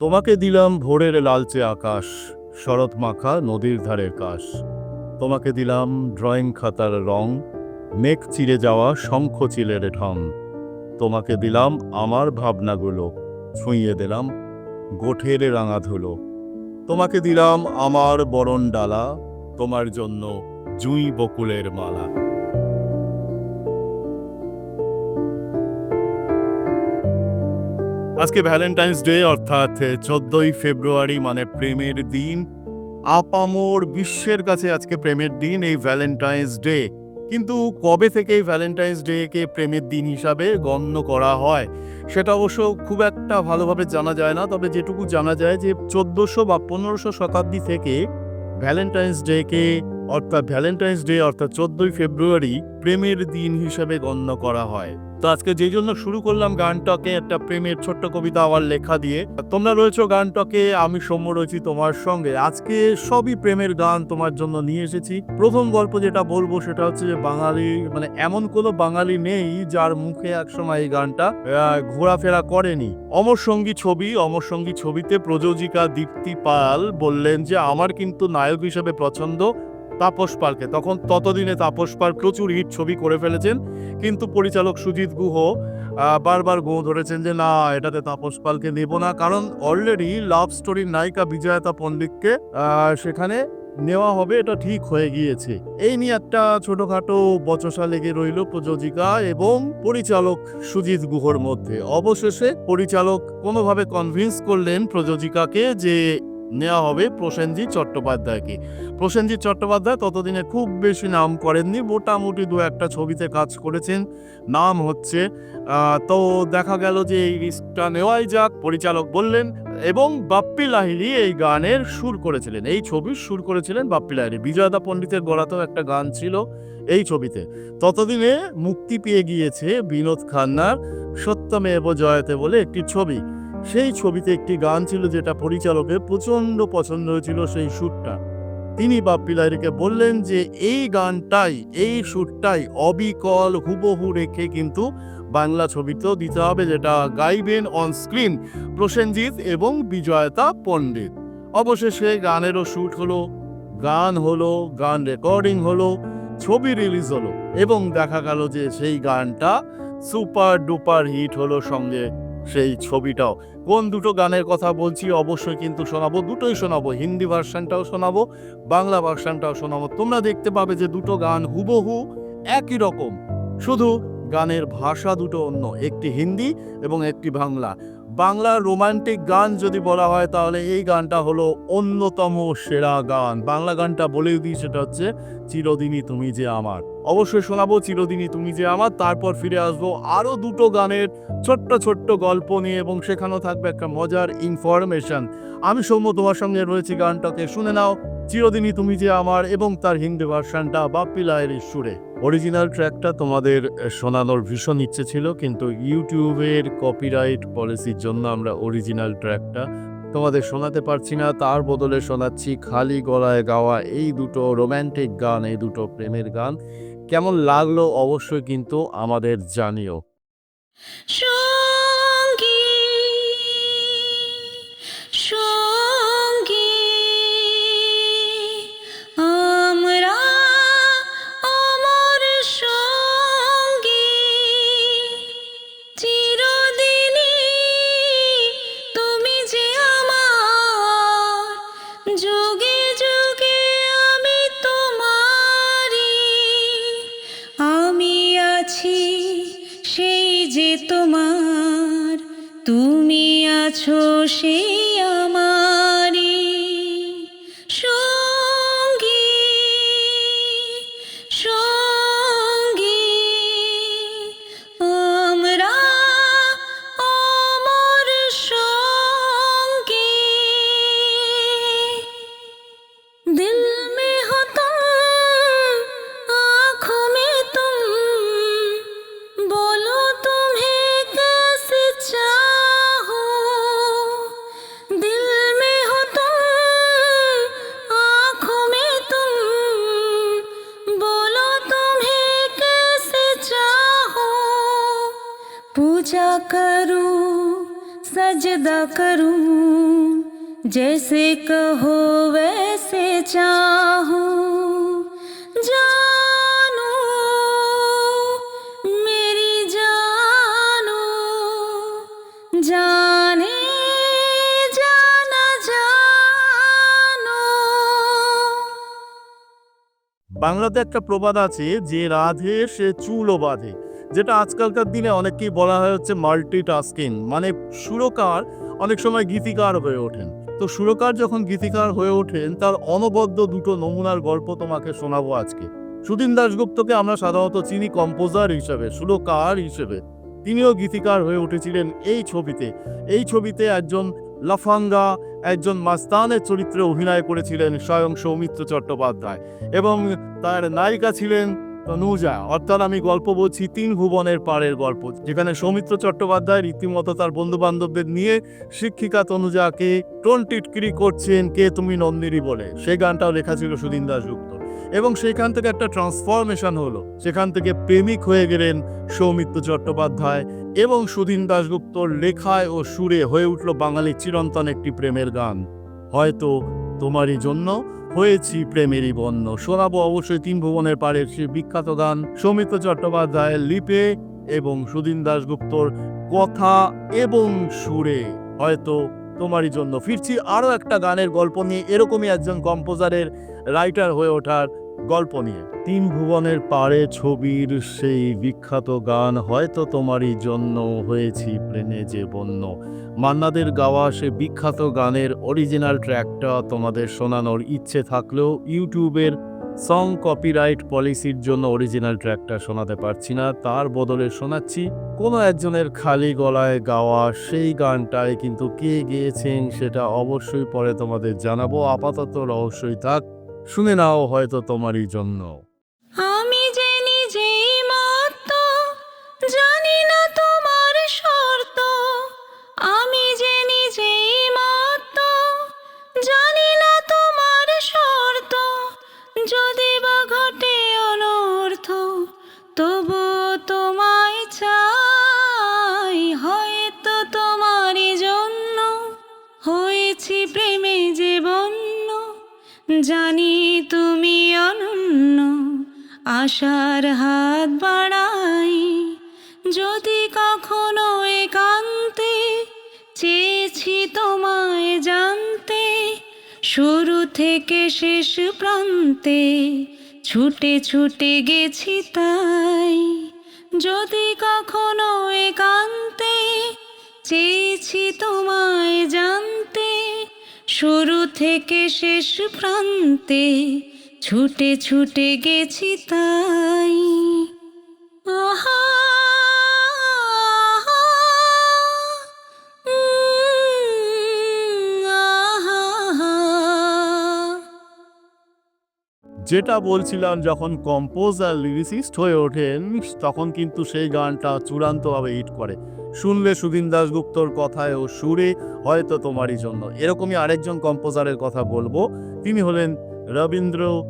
তোমাকে দিলাম ভোরের লালচে আকাশ, শরৎ মাখা নদীর ধারের কাশ। তোমাকে দিলাম ড্রয়িং খাতার রং, মেঘ চিরে যাওয়া শঙ্খ চিলের ঢং। তোমাকে দিলাম আমার ভাবনাগুলো ছুঁয়ে দিলাম গোঠের রাঙা ধুলো তোমাকে দিলাম আমার বরণ ডালা তোমার জন্য জুঁই বকুলের মালা। আজকে ভ্যালেন্টাইন্স ডে অর্থাৎ চোদ্দই ফেব্রুয়ারি মানে প্রেমের দিন। আপামোর বিশ্বের কাছে আজকে প্রেমের দিন, এই ভ্যালেন্টাইন্স ডে কিন্তু কবে থেকে এই ভ্যালেন্টাইন্স ডেকে প্রেমের দিন হিসাবে গণ্য করা হয়, সেটা অবশ্য খুব একটা ভালোভাবে জানা যায় না। তবে যেটুকু জানা যায় যে, চোদ্দোশো বা পনেরোশো শতাব্দী থেকে ভ্যালেন্টাইন্স ডেকে অর্থাৎ ভ্যালেন্টাইন্স ডে অর্থাৎ চোদ্দই ফেব্রুয়ারি, প্রেমের দিন হিসাবে গণ্য করা হয়। তো আজকে যেই জন্য শুরু করলাম গানটাকে একটা প্রেমের ছোট্ট কবিতা আমার লেখা দিয়ে। তোমরা রয়েছো গানটাকে, আমি সৌম্য রয়েছি তোমার সঙ্গে। আজকে সবই প্রেমের গান তোমার জন্য নিয়ে এসেছি। প্রথম গল্প যেটা বলব সেটা হচ্ছে যে বাঙালি মানে এমন কোনো বাঙালি নেই যার মুখে একসময় এই গানটা ঘোরাফেরা করেনি। অমর সঙ্গী ছবি, অমর সঙ্গী ছবিতে প্রযোজিকা দীপ্তি পাল বললেন যে, আমার কিন্তু নায়ক হিসেবে পছন্দ তাপস পালকে। তখন ততদিনে তাপস পাল প্রচুর হিট ছবি করে ফেলেছেন। কিন্তু পরিচালক সুজিত গুহ বারবার গো ধরেছেন যে, না, এটাতে তাপস পালকে নেব না। কারণ অলরেডি লাভ স্টোরির নায়িকা বিজয়তা পণ্ডিতকে সেখানে নেওয়া হবে, এটা ঠিক হয়ে গিয়েছে। এই নিয়ে একটা ছোটখাটো বচসা লেগে রইল প্রযোজিকা এবং পরিচালক সুজিত গুহর মধ্যে। অবশেষে পরিচালক কোনোভাবে কনভিন্স করলেন প্রযোজিকাকে যে নেওয়া হবে প্রসেনজিৎ চট্টোপাধ্যায়কে। প্রসেনজিৎ চট্টোপাধ্যায় ততদিনে খুব বেশি নাম করেননি, মোটামুটি দু একটা ছবিতে কাজ করেছেন। নাম হচ্ছে তো দেখা গেল যে এই রিস্কটা নেওয়াই যাক, পরিচালক বললেন, এবং বাপ্পি লাহিড়ি এই গানের সুর করেছিলেন। এই ছবির সুর করেছিলেন বাপ্পি লাহিড়ি। বিজয়দা পণ্ডিতের গড়াতেও একটা গান ছিল এই ছবিতে। ততদিনে মুক্তি পেয়ে গিয়েছে বিনোদ খান্নার সত্যমেব জয়তে বলে একটি ছবি। সেই ছবিতে একটি গান ছিল যেটা পরিচালকের প্রচণ্ড পছন্দ হয়েছিল সেই সুরটা। তিনি বাপ্পি লাহিড়িকে বললেন যে, এই গানটাই, এই সুরটাই অবিকল হুবহু রেখে কিন্তু বাংলা ছবিতেও দিতে হবে যেটা গাইবেন অন স্ক্রিন প্রসেনজিৎ এবং বিজয়তা পণ্ডিত। অবশেষে গানেরও শ্যুট হলো, গান হলো, গান রেকর্ডিং হলো, ছবি রিলিজ হলো এবং দেখা গেল যে সেই গানটা সুপার ডুপার হিট হলো সঙ্গে সেই ছবিটাও। কোন দুটো গানের কথা বলছি অবশ্যই কিন্তু শোনাবো। দুটোই শোনাবো। হিন্দি ভার্সানটাও শোনাবো, বাংলা ভার্সানটাও শোনাবো। তোমরা দেখতে পাবে যে দুটো গান হুবহু একই রকম। শুধু গানের ভাষা দুটো অন্য, একটি হিন্দি এবং একটি বাংলা। বাংলা রোমান্টিক গান যদি বলা হয় তাহলে এই গানটা হলো অন্যতম সেরা গান। বাংলা গানটা বলেই দিই, সেটা হচ্ছে, চিরদিনই তুমি যে আমার। অবশ্যই শোনাবো, চিরদিনই তুমি যে আমার। তারপর ফিরে আসব আরও দুটো গানের ছোট্ট ছোট্ট গল্প নিয়ে এবং সেখানেও থাকবে একটা মজার ইনফরমেশন আমি সৌম্য তোমার সঙ্গে রয়েছি গানটাকে শুনে নাও, চিরদিনই তুমি যে আমার এবং তার হিন্দি ভার্সানটা বাপ্পি লাহেরির সুরে। অরিজিনাল ট্র্যাকটা তোমাদের শোনানোর ভীষণ ইচ্ছে ছিল, কিন্তু ইউটিউবের কপিরাইট পলিসির জন্য আমরা অরিজিনাল ট্র্যাকটা তোমাদের শোনাতে পারছি না, তার বদলে শোনাচ্ছি খালি গলায় গাওয়া এই দুটো রোম্যান্টিক গান, এই দুটো প্রেমের গান। কেমন লাগল অবশ্যই কিন্তু আমাদের জানিও। যুগে যুগে আমি তোমারি আমি আছি সেই যে তোমার তুমি আছো সেই जैसे कहो वैसे चाहूं जानू मेरी जानू जाने जाना জানো বাংলাতে একটা প্রবাদ আছে যে রাধে সে চুলও বাঁধে যেটা আজকালকার দিনে অনেককেই বলা হয় হচ্ছে মাল্টি টাস্কিং মানে সুরকার অনেক সময় গীতিকার হয়ে ওঠেন। তো সুরকার যখন গীতিকার হয়ে ওঠেন, তার অনবদ্য দুটো নমুনার গল্প তোমাকে শোনাবো আজকে। সুদিন দাশগুপ্তকে আমরা সাধারণত চিনি কম্পোজার হিসেবে, সুরকার হিসেবে। তিনিও গীতিকার হয়ে উঠেছিলেন এই ছবিতে। এই ছবিতে একজন লাফাঙ্গা, একজন মাস্তানের চরিত্রে অভিনয় করেছিলেন স্বয়ং সৌমিত্র চট্টোপাধ্যায়। এবং তার নায়িকা ছিলেন তনুজা অর্থাৎ আমি গল্প বলছি তিন ভুবনের পাড়ের গল্প, যেখানে সৌমিত্র চট্টোপাধ্যায় রীতিমতো তার বন্ধু বান্ধবদের নিয়ে শিক্ষিকা তনুজাকে টোন টিটকিরি করছেন কে তুমি নন্দিনী বলে। সেই গানটাও লেখা ছিল সুদিন দাশগুপ্ত এবং সেখান থেকে একটা ট্রান্সফরমেশন হলো, সেখান থেকে প্রেমিক হয়ে গেলেন সৌমিত্র চট্টোপাধ্যায় এবং সুদিন দাশগুপ্তর লেখায় ও সুরে হয়ে উঠল বাঙালির চিরন্তন একটি প্রেমের গান। হয়তো তোমারই জন্য হয়েছি প্রেমেরই বন্য শোনাবো অবশ্যই তিন ভুবনের পাড়ের সে বিখ্যাত গান সৌমিত্র চট্টোপাধ্যায়ের লিপে এবং সুদিন দাশগুপ্তর কথা এবং সুরে। হয়তো তোমারই জন্য। ফিরছি আরও একটা গানের গল্প নিয়ে। এরকমই একজন কম্পোজারের রাইটার হয়ে ওঠার গল্প নিয়ে। তিন ভুবনের পাড়ে ছবির সেই বিখ্যাত গান হয়তো তোমারই জন্য হয়েছি প্রেমে যে বন্য। মান্নাদের গাওয়া সে বিখ্যাত গানের অরিজিনাল ট্র্যাকটা তোমাদের শোনানোর ইচ্ছে থাকলেও ইউটিউবের সং কপিরাইট পলিসির জন্য অরিজিনাল ট্র্যাকটা শোনাতে পারছি না, তার বদলে শোনাচ্ছি কোনো একজনের খালি গলায় গাওয়া সেই গানটায়, কিন্তু কে গেয়েছেন সেটা অবশ্যই পরে তোমাদের জানাব। আপাতত রহস্যই থাক। শুনে নাও হয়তো তোমারই জন্য আশার হাত বাড়াই। যদি কখনো একান্তে চেয়েছি তোমায় জানতে, শুরু থেকে শেষ প্রান্তে ছুটে ছুটে গেছি তাই। যদি কখনো একান্তে চেয়েছি তোমায় জানতে, শুরু থেকে শেষ প্রান্তে ছুটে ছুটে গেছি তাই। যেটা বলছিলাম, যখন কম্পোজার লিরিসিস্ট হয়ে ওঠেন, তখন কিন্তু সেই গানটা চূড়ান্তভাবে হিট করে। শুনলে সুদিন দাশগুপ্তর কথায় ও সুরে হয়তো তোমারই জন্য। এরকমই আরেকজন কম্পোজারের কথা বলব। তিনি হলেন রবীন্দ্র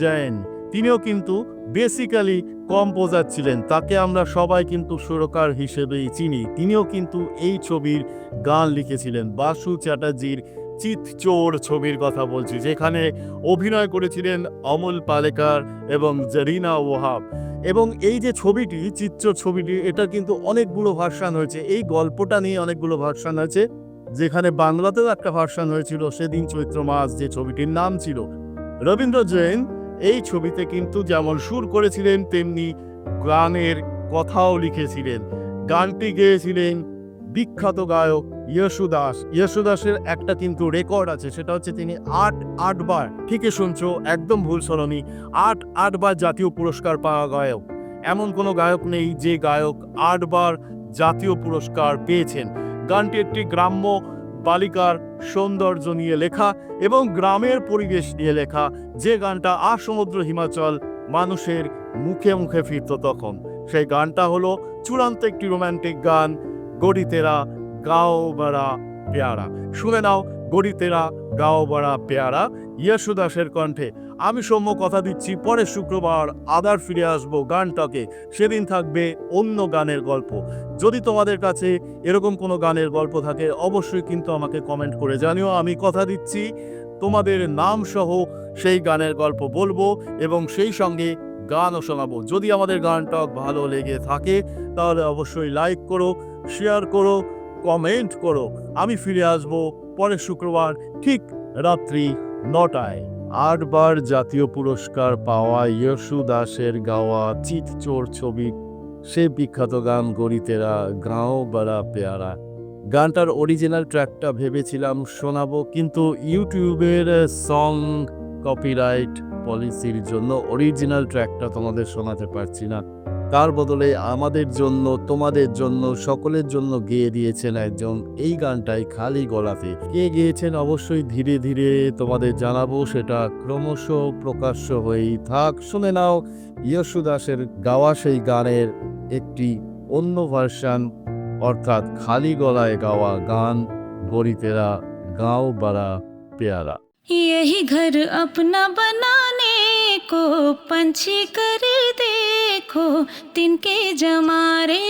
জৈন। তিনিও কিন্তু বেসিক্যালি কম্পোজার ছিলেন, তাকে আমরা সবাই কিন্তু সুরকার হিসেবেই চিনি। তিনিও কিন্তু এই ছবির গান লিখেছিলেন, বাসু চ্যাটার্জির চিতচোর ছবির কথা বলছি, যেখানে অভিনয় করেছিলেন অমল পালেকার এবং জরিনা ওহাব। এবং এই যে ছবিটি চিত্র ছবিটি, এটা কিন্তু অনেকগুলো ভার্সান হয়েছে। এই গল্পটা নিয়ে অনেকগুলো ভার্সান হয়েছে যেখানে বাংলাতেও একটা ভার্সান হয়েছিল, সেদিন চৈত্র মাস যে ছবিটির নাম ছিল। রবীন্দ্র জৈন এই ছবিতে কিন্তু যেমন সুর করেছিলেন, তেমনি গানের কথাও লিখেছিলেন। গানটি গেয়েছিলেন বিখ্যাত গায়ক ইয়শুদাস ইয়শুদাসের একটা কিন্তু রেকর্ড আছে, সেটা হচ্ছে তিনি আট আটবার ঠিকই শুনছো, একদম ভুল শোনি আট আটবার জাতীয় পুরস্কার পাওয়া গায়ক। এমন কোনো গায়ক নেই যে গায়ক আটবার জাতীয় পুরস্কার পেয়েছেন। গানটি একটি গ্রাম্য বালিকার সৌন্দর্য নিয়ে লেখা এবং গ্রামের পরিবেশ নিয়ে লেখা। যে গানটা আসমুদ্র হিমাচল মানুষের মুখে মুখে ফিরত তখন। সেই গানটা হলো চূড়ান্ত একটি রোম্যান্টিক গান, গড়িতেরা গাও বাড়া পেয়ারা। শুনে নাও, গড়িতেরা গাও বাড়া পেয়ারা, ইয়াশু দাসের কণ্ঠে। আমি সৌম্য কথা দিচ্ছি পরের শুক্রবার আদার ফিরে আসব গানটাকে। সেদিন থাকবে অন্য গানের গল্প। যদি তোমাদের কাছে এরকম কোনো গানের গল্প থাকে, অবশ্যই কিন্তু আমাকে কমেন্ট করে জানিও। আমি কথা দিচ্ছি, তোমাদের নাম সহ সেই গানের গল্প বলব এবং সেই সঙ্গে গানও শোনাবো। যদি আমাদের গানটা ভালো লেগে থাকে, তাহলে অবশ্যই লাইক করো শেয়ার করো কমেন্ট করো। আমি ফিরে আসব পরের শুক্রবার ঠিক রাত্রি নটায়। আটবার জাতীয় পুরস্কার পাওয়া ইয়সু দাসের গাওয়া চিতচোর ছবি, সে বিখ্যাত গান গরিতেরা গাঁও বাড়া পেয়ারা। গানটার অরিজিনাল ট্র্যাকটা ভেবেছিলাম শোনাবো, কিন্তু ইউটিউবের সং কপিরাইট পলিসির জন্য অরিজিনাল ট্র্যাকটা তোমাদের শোনাতে পারছি না। তার বদলে আমাদের জন্য তোমাদের জন্য সকলের জন্য গেয়ে দিয়েছেন একজন এই গানটাই খালি গলাতে কে গেয়েছেন অবশ্যই ধীরে ধীরে তোমাদের জানাবো সেটা ক্রমশ প্রকাশ্য হয়েই থাক শুনে নাও ইয়সু দাসের গাওয়া সেই গানের একটি অন্য ভার্সান অর্থাৎ খালি গলায় গাওয়া গান গরিতেরা গাও বাড়া পেয়ারা यही घर अपना बनाने को पंछी कर देखो, तिनके जमारे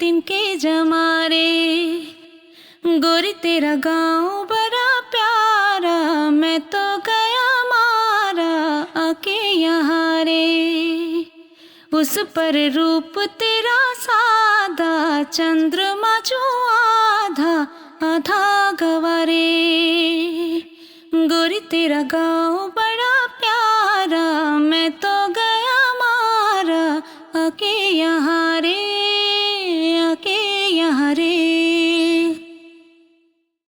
तिनके जमारे। गोरी तेरा गाँव बड़ा प्यारा, मैं तो गया मारा आके यहाँ रे उस पर रूप तेरा सादा, चंद्रमा जो आधा आधा गवारे। गोरी तेरा गाँव बड़ा प्यारा, मैं तो